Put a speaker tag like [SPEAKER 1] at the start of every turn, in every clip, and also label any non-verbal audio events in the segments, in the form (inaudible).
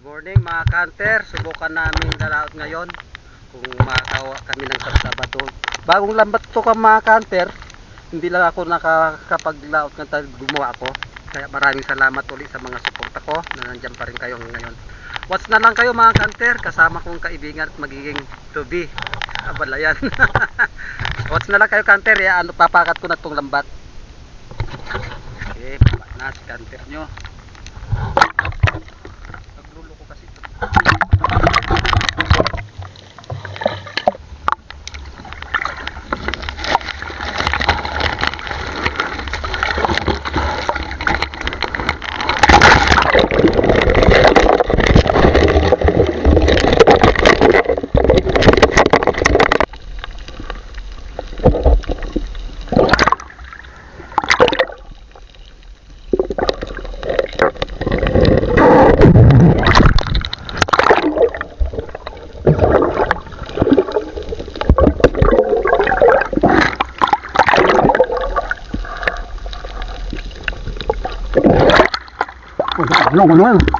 [SPEAKER 1] morning mga kanter, subukan namin lalaot ngayon kung makakawa kami ng Sabado. Bagong lambat to ka mga kanter, hindi lang ako nakakapaglaot ng tal gumawa ako. Kaya maraming salamat ulit sa mga suporta ko na nandiyan pa rin kayo ngayon. Watch na lang kayo mga kanter, kasama kong kaibigan at magiging to be. Abalayan. (laughs) Watch na lang kayo kanter, ya, ano, papakat ko na tong lambat. Okay, baba na si kanter nyo. Naglulo ko kasi ito.
[SPEAKER 2] Ano ko naman?
[SPEAKER 1] Mahaba.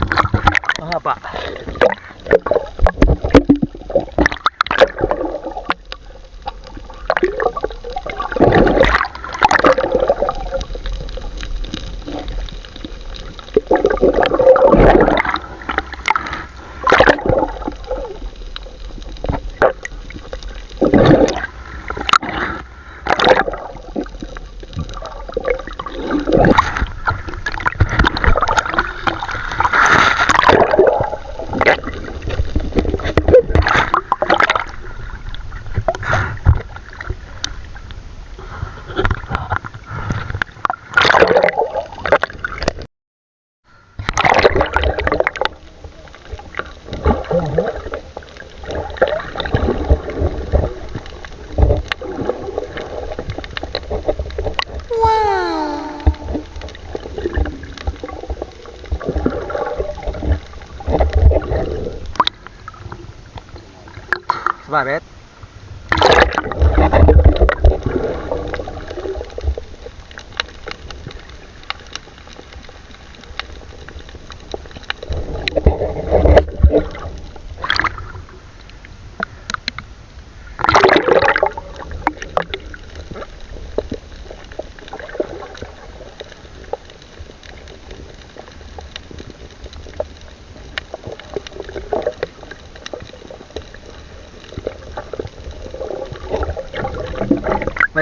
[SPEAKER 1] Bakit?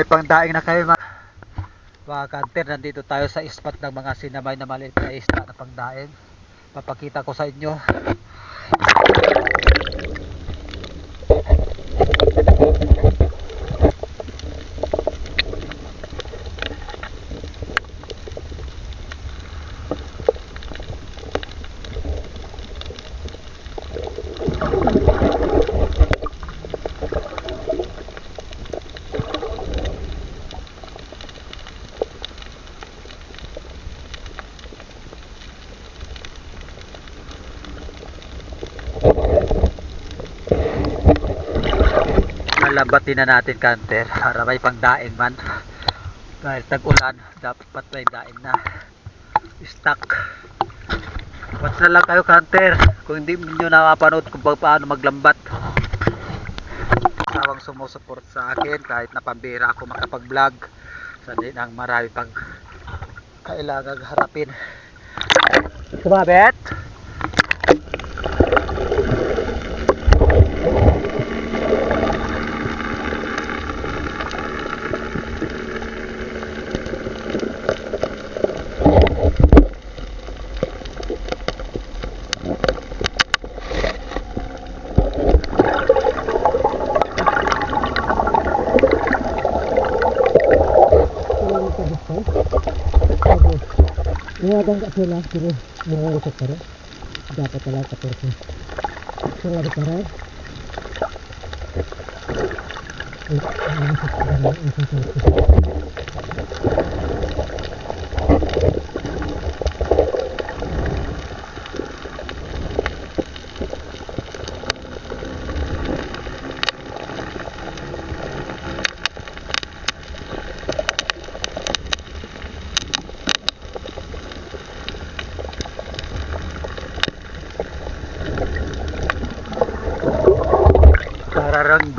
[SPEAKER 1] May pangdaing na kayo mga mga kanter. Nandito tayo sa spot ng mga sinamay na maliit na isda na pangdaing. Papakita ko sa inyo. Malabatin na natin kanter para may pangdaing man. Dahil tag-ulan, dapat may daing na stock. Watch na lang kayo kanter kung hindi niyo nakapanood kung pa- paano maglambat. Tawang sumusuport sa akin kahit na pambira ako makapag-vlog. Sa din ang marami pang kailangang harapin. Sumabit!
[SPEAKER 2] Niyagang ka sila, pero nangangasok pa rin. Dapat pala 14. Sila di pa rin. Nangangasok pa rin ang isang sarap.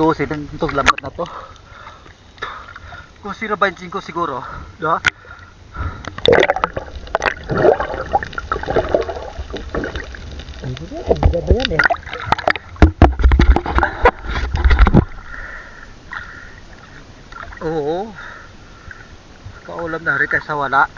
[SPEAKER 1] Parang 12 din itong lambat na to. Kung 0.5 siguro.
[SPEAKER 2] Ba? Hindi ba yan eh?
[SPEAKER 1] Oo. Kaulam na rin kaysa wala.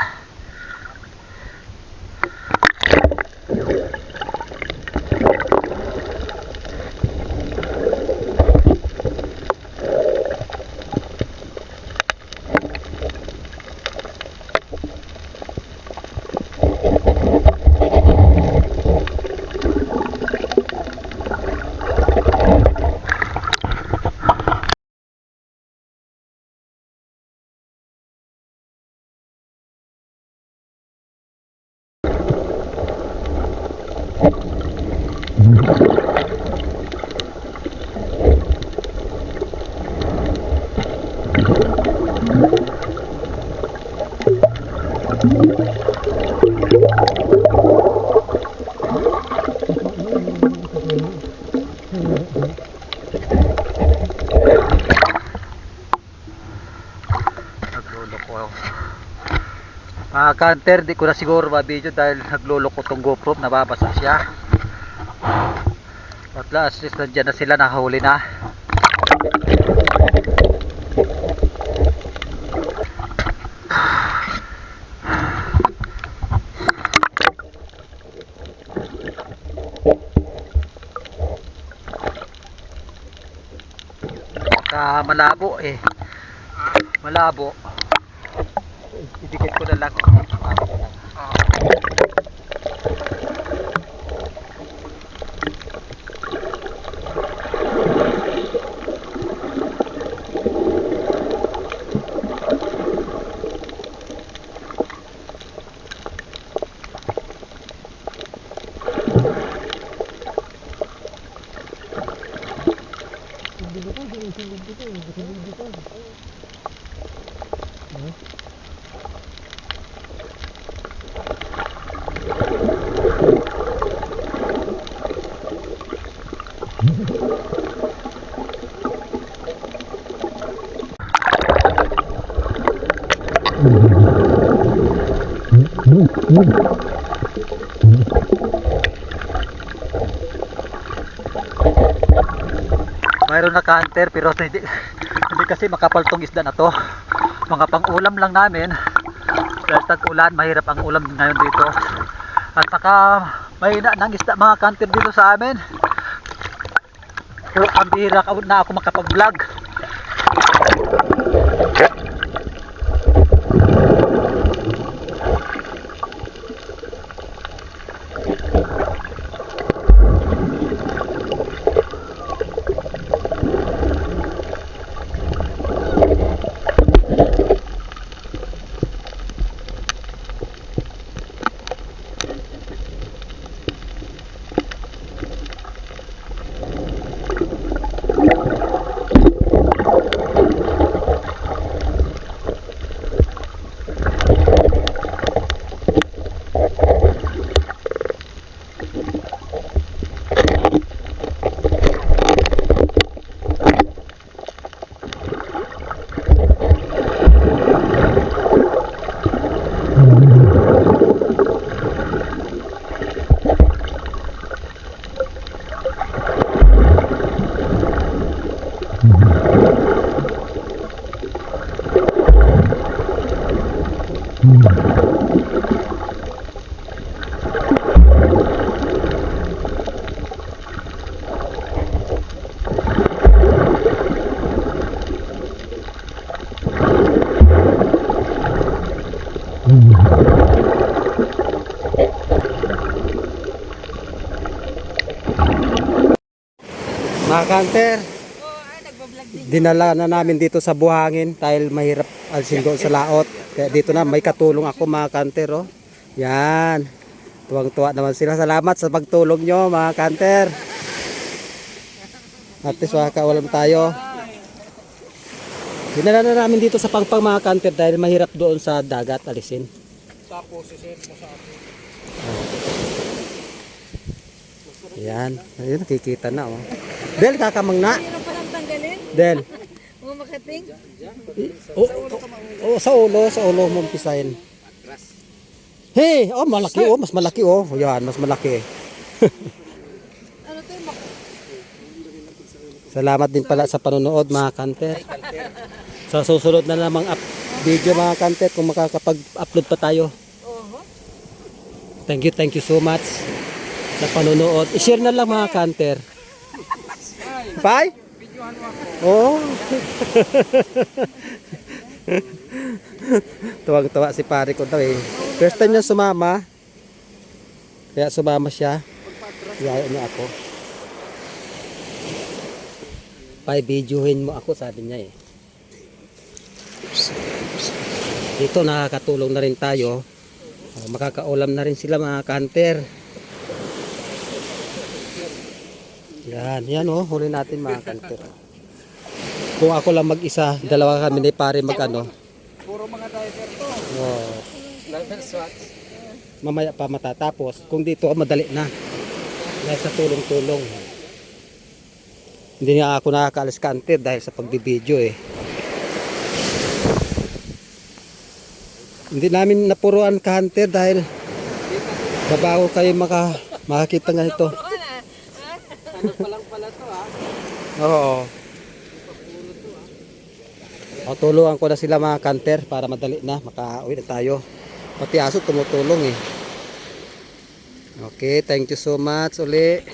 [SPEAKER 1] Nagluloko ako. Mga kanter, di ko na siguro ma-video dahil nagluloko tong GoPro, nababasa siya. At last, is nandiyan na sila, nakahuli na. Ka malabo eh. Malabo. Idikit ko na lang.
[SPEAKER 2] Hindi ba ito? Hindi ba ito? Hindi ba ito?
[SPEAKER 1] Mayroon na canter pero (laughs) hindi, hindi kasi makapal tong isda na to. Mga pang-ulam lang namin. Dahil tag-ulan, mahirap ang ulam ngayon dito. At saka mahina ng isda mga canter dito sa amin. So, ang bihira na ako makapag-vlog. Mga kanter, dinala na namin dito sa buhangin dahil mahirap alsin doon sa laot. Kaya dito na may katulong ako mga kanter. Oh. Yan. Tuwang-tuwa naman sila. Salamat sa pagtulong nyo mga kanter. At least makakawalan tayo. Dinala na namin dito sa pangpang mga kanter dahil mahirap doon sa dagat alisin.
[SPEAKER 3] Tapos, isend mo sa akin.
[SPEAKER 1] Yan. Ayun, nakikita na oh. Bel, kakamang na.
[SPEAKER 4] Pa lang
[SPEAKER 1] Del. (laughs)
[SPEAKER 2] Mo makating?
[SPEAKER 1] Oh, oh, sa ulo, sa ulo mo umpisahin. Hey, oh malaki oh, mas malaki oh. Yan, mas malaki. (laughs)
[SPEAKER 2] Ano to
[SPEAKER 1] Salamat din pala sa panonood mga kanter. Sa susunod na namang up video mga kanter kung makakapag-upload pa tayo. Thank you, thank you so much sa panonood. I-share na lang mga kanter. Bye? Oh. (laughs) Tuwang-tuwa si pare ko daw eh. First time niya sumama. Kaya sumama siya. Kaya niya ako. Pai, videohin mo ako, sabi niya eh. Dito nakakatulong na rin tayo. Makakaulam na rin sila mga kanter. Yan, yan oh, huli natin mga kanter. Kung ako lang mag-isa, dalawa kami ni pare mag ano.
[SPEAKER 3] Puro mga diver to.
[SPEAKER 1] Oh,
[SPEAKER 3] Diver swats.
[SPEAKER 1] mamaya pa matatapos. Kung dito madali na. Dahil sa tulong-tulong. Hindi nga ako nakakaalis kanter dahil sa pagbibideo eh. Hindi namin napuruan ka hunter dahil babago kayo maka, makakita nga ito.
[SPEAKER 3] Ano pa lang pala to ha?
[SPEAKER 1] Oo. O, tulungan ko na sila mga kanter para madali na, makauwi na tayo. Pati aso tumutulong eh. Okay, thank you so much uli.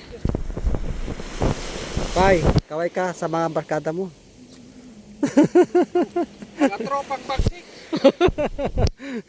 [SPEAKER 1] Bye, kaway ka sa mga barkada mo.
[SPEAKER 3] Mga tropang bagsik. (laughs)